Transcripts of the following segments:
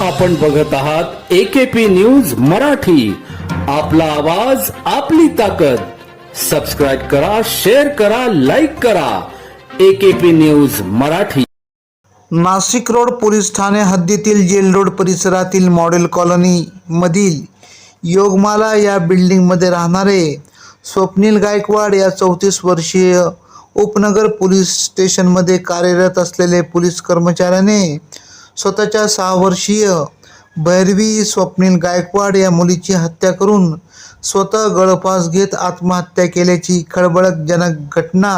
आपण बघत आहात एकेपी न्यूज मराठी. आपला आवाज आपली ताकद. सबस्क्राईब करा शेअर करा लाईक करा. AKP news Marathi. Nashik road police Thane हद्दीतील जेल रोड परिसरातील मॉडेल कॉलनी मधील योगमाला या बिल्डिंगमध्ये राहणारे स्वप्नील गायकवाड या चौतीस वर्षीय उपनगर पोलीस स्टेशनमध्ये कार्यरत असलेले पोलीस कर्मचाऱ्याने स्वतःच्या सहा वर्षीय भैरवी स्वप्नील गायकवाड या मुलीची हत्या करून स्वतः गळफास घेत आत्महत्या केल्याची खळबळजनक घटना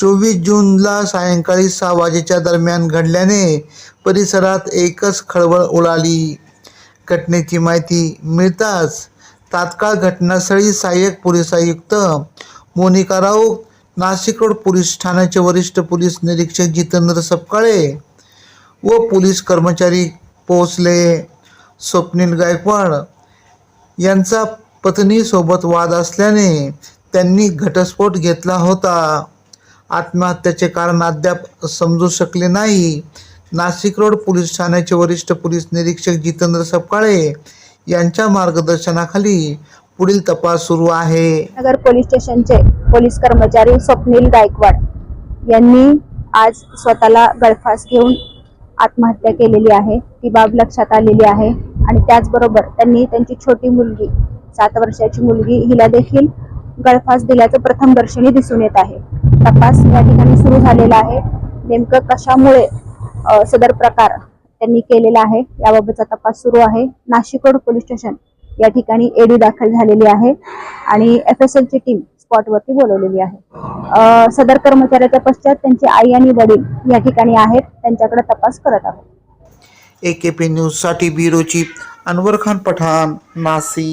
चोवीस जूनला सायंकाळी सहा वाजेच्या दरम्यान घडल्याने परिसरात एकच खळबळ उडाली. घटनेची माहिती मिळताच तात्काळ घटनास्थळी सहाय्यक पोलीस आयुक्त मोनिका राऊत नाशिक रोड पोलीस ठाण्याचे वरिष्ठ पोलीस निरीक्षक जितेंद्र सपकाळे व पोलीस कर्मचारी पोहोचले. स्वप्नील गायकवाड यांचा पत्नीसोबत वाद असल्याने त्यांनी घटस्फोट घेतला होता. आत्महत्याचे कारण अद्याप समजू शकले नाही. नाशिक रोड पोलीस ठाण्याचे वरिष्ठ पोलीस निरीक्षक जितेंद्र सपकाळे यांच्या मार्गदर्शनाखाली पुढील तपास सुरू आहे. नगर पोलीस स्टेशनचे पोलीस कर्मचारी स्वप्नील गायकवाड यांनी आज स्वतःला गळफास घेऊन आत्महत्या केलेली आहे. ती बाब लक्षात आलेली आहे. आणि त्याचबरोबर त्यांनी त्यांची छोटी मुलगी सात वर्षाची मुलगी हिला देखील गळफास दिल्याचं प्रथम दर्शनी दिसून येत आहे. तपास या ठिकाणी सुरू झालेला आहे. नेमकं कशामुळे सदर प्रकार त्यांनी केलेला आहे याबाबतचा तपास सुरू आहे. नाशिक रोड पोलीस स्टेशन या ठिकाणी एडी दाखल झालेली आहे. आणि एफ एस एलची टीम स्पॉटवरती बोलवलेली आहे. सदर कर्मचाऱ्याच्या पश्चात त्यांचे आई आणि वडील या ठिकाणी आहेत. त्यांच्याकडे तपास करत आहोत. ए के पी न्यूजसाठी ब्युरो चीफ अनवर खान पठाण नाशिक